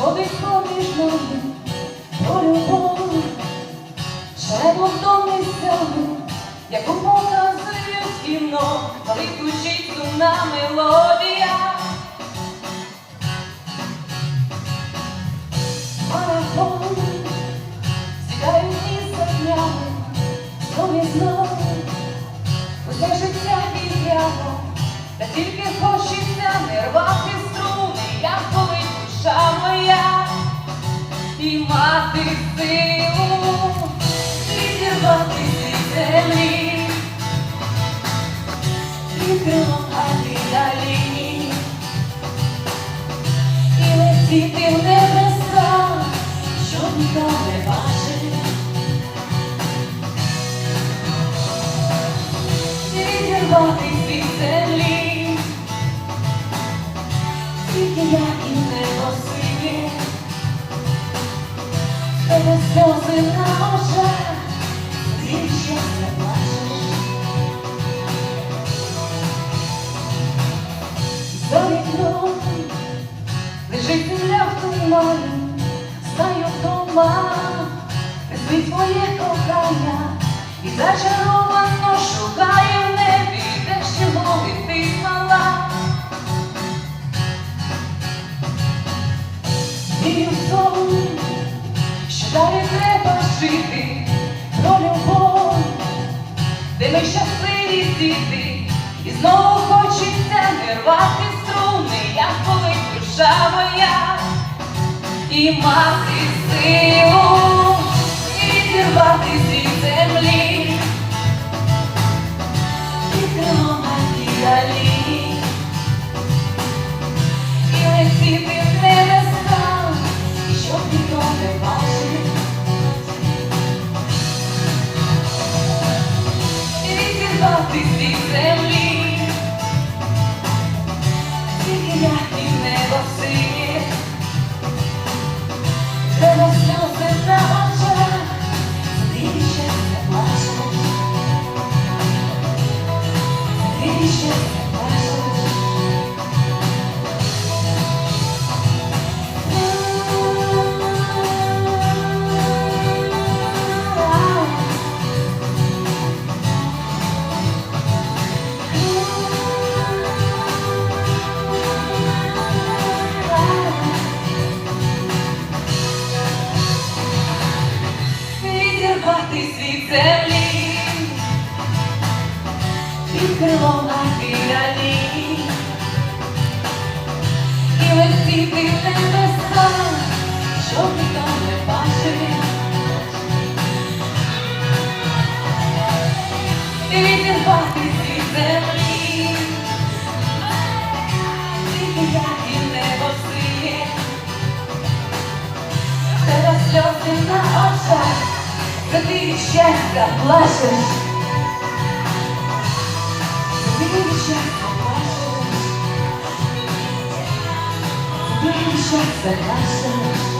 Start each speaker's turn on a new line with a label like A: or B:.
A: ходить поміж нами про любов, шепотом місцями, яку показують в кіно, коли звучить сумна мелодія. Марафон, сідають із днями, знову і усе життя віяно, та тільки хочеться не рвати струни, як болить душа і мати силу, відірвати від землі, і крилом далі, і летіти в небеса, щоб ніхто не бачив. Відірвати тебе сльози на очах, ще не плачеш. За вікном лежить земля в тумані, знаю вдома, спить моє кохання, і зачаровано шукає в небі, де ще ти мала. Вірю в що далі треба жити про любов, де ми щасливі діти, і знову хочеться не рвати струни, як коли душа моя, і мати силу, і зірвати зі зі землі, тільки я і небо сиє, треба сльози на очах, не плачеш, ти землі, під крилом далі, і летіти в небеса, щоб ніхто не бачив. Відірватись від землі, тільки я і небо сиє, тебе сльози на очах, за ти від щастя плачеш. Ти від щастя плачеш. Ти від щастя плачеш.